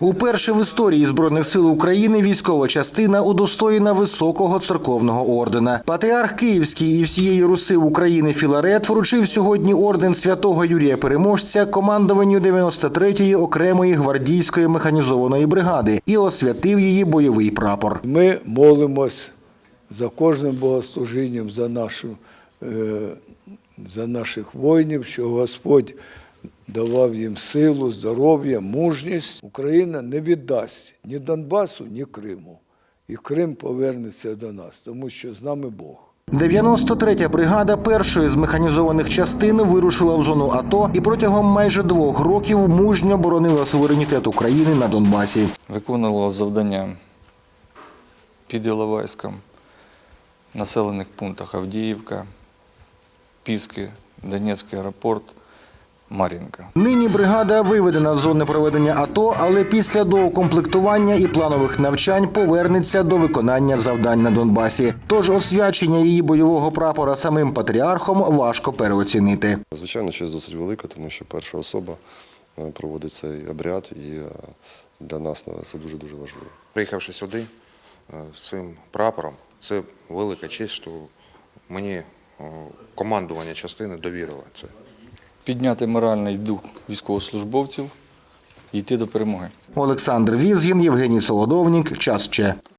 Уперше в історії збройних сил України військова частина удостоєна високого церковного ордена. Патріарх Київський і всієї Руси України Філарет вручив сьогодні орден святого Юрія Переможця командуванню 93-ї окремої гвардійської механізованої бригади і освятив її бойовий прапор. Ми молимось за кожним богослужінням, за, нашу, е, за наших воїнів, що Господь давав їм силу, здоров'я, мужність. Україна не віддасть ні Донбасу, ні Криму. І Крим повернеться до нас, тому що з нами Бог. 93-я бригада першої з механізованих частин вирушила в зону АТО і протягом майже двох років мужньо боронила суверенітет України на Донбасі. виконувало завдання під Іловайськом, населених пунктах Авдіївка, Піски, Донецький аеропорт, Мар'їнка. Нині бригада виведена з зони проведення АТО, але після доукомплектування і планових навчань повернеться до виконання завдань на Донбасі. Тож освячення її бойового прапора самим патріархом важко переоцінити. Звичайно, честь досить велика, тому що перша особа е, проводить цей обряд, і е, для нас е, це дуже-дуже важливо. Приїхавши сюди з цим прапором, це велика честь, що мені командування частини довірило це. Підняти моральний дух військовослужбовців і йти до перемоги. Олександр Візгін, Євгеній Солодовнік. Час ще.